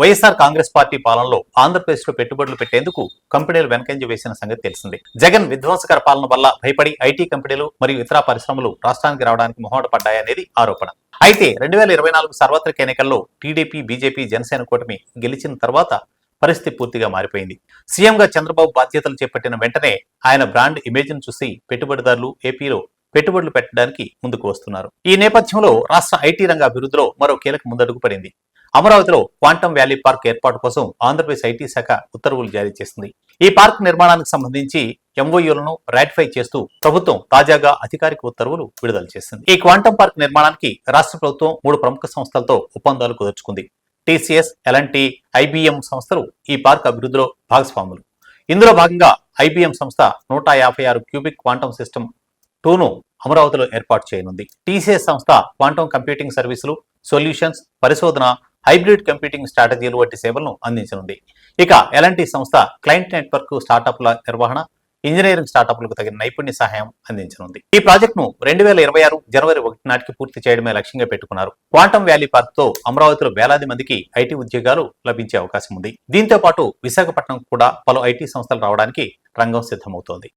YSR Congress party పాలనలో ఆంధ్రప్రదేశ్లో పెట్టుబడులు పెట్టేందుకు కంపెనీలు వెనకంజ వేసిన సంగతి తెలిసిందే. జగన్ విధ్వంసకర పాలన వల్ల భయపడి ఐటీ కంపెనీలు మరియు ఇతర పరిశ్రమలు రాష్ట్రానికి రావడానికి మొహమాట పడ్డాయనేది ఆరోపణ. అయితే రెండు వేల ఇరవై నాలుగు సార్వత్రిక ఎన్నికల్లో టీడీపీ బీజేపీ జనసేన కూటమి గెలిచిన తర్వాత పరిస్థితి పూర్తిగా మారిపోయింది. సీఎంగా చంద్రబాబు బాధ్యతలు చేపట్టిన వెంటనే ఆయన బ్రాండ్ ఇమేజ్ను చూసి పెట్టుబడిదారులు ఏపీలో పెట్టుబడులు పెట్టడానికి ముందుకు వస్తున్నారు. ఈ నేపథ్యంలో రాష్ట్ర ఐటీ రంగ అభివృద్ధిలో మరో కీలక ముందడుగు పడింది. అమరావతిలో క్వాంటమ్ వ్యాలీ పార్క్ ఏర్పాటు కోసం ఆంధ్రప్రదేశ్ ఐటీ శాఖ ఉత్తర్వులు జారీ చేసింది. ఈ పార్క్ నిర్మాణానికి సంబంధించి ఎంఓయూలను రాటిఫై చేస్తూ ప్రభుత్వం తాజాగా అధికారిక ఉత్తర్వులు విడుదల చేసింది. ఈ క్వాంటమ్ పార్క్ నిర్మాణానికి రాష్ట్ర ప్రభుత్వం మూడు ప్రముఖ సంస్థలతో ఒప్పందాలు కుదుర్చుకుంది. టీసీఎస్ ఎలాంటి ఐబీఎం సంస్థలు ఈ పార్క్ అభివృద్ధిలో భాగస్వాములు. ఇందులో భాగంగా ఐబీఎం సంస్థ నూట యాభై ఆరు క్యూబిక్ క్వాంటమ్ సిస్టమ్ టూను అమరావతిలో ఏర్పాటు చేయనుంది. టీసీఎస్ సంస్థ క్వాంటమ్ కంప్యూటింగ్ సర్వీసులు సొల్యూషన్స్ పరిశోధన హైబ్రిడ్ కంప్యూటింగ్ స్ట్రాటజీలు వంటి సేవలను అందించనుంది. ఇక ఎలాంటి సంస్థ క్లయింట్ నెట్వర్క్ స్టార్టప్ల నిర్వహణ ఇంజనీరింగ్ స్టార్టప్లకు తగిన నైపుణ్య సహాయం అందించనుంది. ఈ ప్రాజెక్టును రెండు వేల ఇరవై ఆరు జనవరి ఒకటి నాటికి పూర్తి చేయడమే లక్ష్యంగా పెట్టుకున్నారు. క్వాంటమ్ వ్యాలీ పార్క్తో అమరావతిలో వేలాది మందికి ఐటీ ఉద్యోగాలు లభించే అవకాశం ఉంది దీంతో పాటు విశాఖపట్నం కూడా పలు ఐటీ సంస్థలు రావడానికి రంగం సిద్ధమవుతోంది.